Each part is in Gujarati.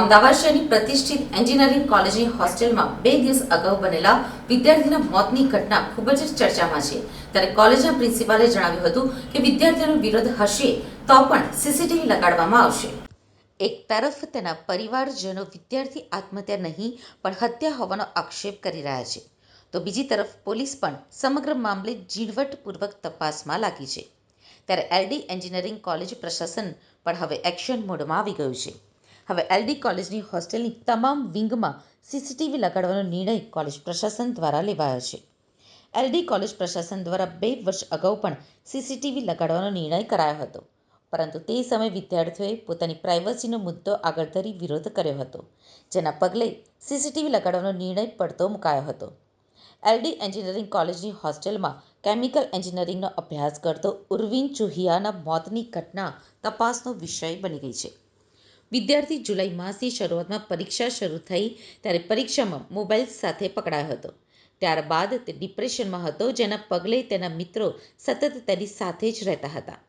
અમદાવાદ શહેરની પ્રતિષ્ઠિત એન્જિનિયરિંગ કોલેજની હોસ્ટેલમાં બે દિવસ અગાઉ બનેલા વિદ્યાર્થીના મોતની ઘટના ખૂબ જ ચર્ચામાં છે. ત્યારે કોલેજના પ્રિન્સિપાલે જણાવ્યું હતું કે વિદ્યાર્થીઓનો વિરોધ હશે તો પણ સીસીટીવી લગાડવામાં આવશે. એક તરફ તેના પરિવારજનો વિદ્યાર્થી આત્મહત્યા નહીં, પણ હત્યા હોવાનો આક્ષેપ કરી રહ્યા છે. તો બીજી તરફ પોલીસ પણ સમગ્ર મામલે ઝીણવટપૂર્વક તપાસમાં લાગી છે. ત્યારે એલડી એન્જિનિયરિંગ કોલેજ પ્રશાસન પણ હવે એક્શન મોડમાં આવી ગયું છે. હવે એલડી કોલેજની હોસ્ટેલની તમામ વિંગમાં સીસીટીવી લગાડવાનો નિર્ણય કોલેજ પ્રશાસન દ્વારા લેવાયો છે. એલડી કોલેજ પ્રશાસન દ્વારા બે વર્ષ અગાઉ પણ સીસીટીવી લગાડવાનો નિર્ણય કરાયો હતો. પરંતુ તે સમયે વિદ્યાર્થીઓએ પોતાની પ્રાઇવસીનો મુદ્દો આગળ ધરી વિરોધ કર્યો હતો, જેના પગલે સીસીટીવી લગાડવાનો નિર્ણય પડતો મુકાયો હતો. એલડી એન્જિનિયરિંગ કોલેજની હોસ્ટેલમાં કેમિકલ એન્જિનિયરિંગનો અભ્યાસ કરતો ઉર્વિન ચુહિયાના મોતની ઘટના તપાસનો વિષય બની ગઈ છે. વિદ્યાર્થી જુલાઈ માસની શરૂઆતમાં પરીક્ષા શરૂ થઈ ત્યારે પરીક્ષામાં મોબાઈલ સાથે પકડાયો હતો. ત્યારબાદ તે ડિપ્રેશનમાં હતો, જેના પગલે તેના મિત્રો સતત તેની સાથે જ રહેતા હતા.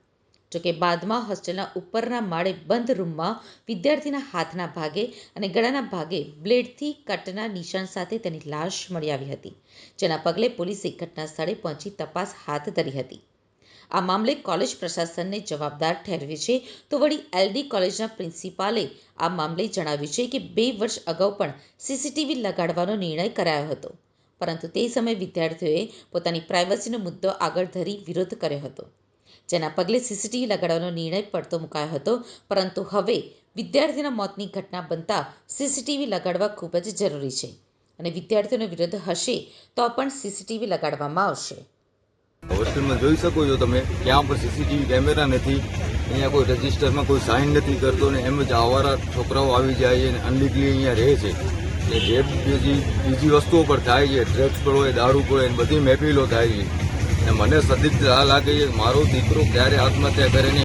જોકે બાદમાં હોસ્ટેલના ઉપરના માળે બંધ રૂમમાં વિદ્યાર્થીના હાથના ભાગે અને ગળાના ભાગે બ્લેડથી કટના નિશાન સાથે તેની લાશ મળી આવી હતી, જેના પગલે પોલીસે ઘટના સ્થળે પહોંચી તપાસ હાથ ધરી હતી. આ મામલે કોલેજ પ્રશાસનને જવાબદાર ઠેરવે છે. તો વળી એલડી કોલેજના પ્રિન્સિપાલે આ મામલે જણાવ્યું છે કે બે વર્ષ અગાઉ પણ સીસીટીવી લગાડવાનો નિર્ણય કરાયો હતો. પરંતુ તે સમયે વિદ્યાર્થીઓએ પોતાની પ્રાઇવસીનો મુદ્દો આગળ ધરી વિરોધ કર્યો હતો. જેના પગલે સીસીટીવી લગાડવાનો નિર્ણય પડતો મુકાયો હતો. પરંતુ હવે વિદ્યાર્થીના મોતની ઘટના બનતા સીસીટીવી લગાડવા ખૂબ જ જરૂરી છે. અને વિદ્યાર્થીઓનો વિરોધ હશે તો પણ સીસીટીવી લગાડવામાં આવશે. હોસ્ટેલમાં જોઈ શકો છો તમે. ત્યાં પર સીસીટીવી કેમેરા નથી. અહીંયા કોઈ રજિસ્ટરમાં કોઈ સાઇન નથી કરતો ને એમ જ આવારા છોકરાઓ આવી જાય છે અને અનલીગલી અહીંયા રહે છે. ને જે બીજી બીજી વસ્તુઓ પર થાય છે ડ્રગ્સ પર હોય, દારૂ પર હોય બધી મહેફિલો થાય છે. ને મને સદિગ્ધ આ લાગે છે મારો દીકરો ક્યારે આત્મહત્યા કરે ને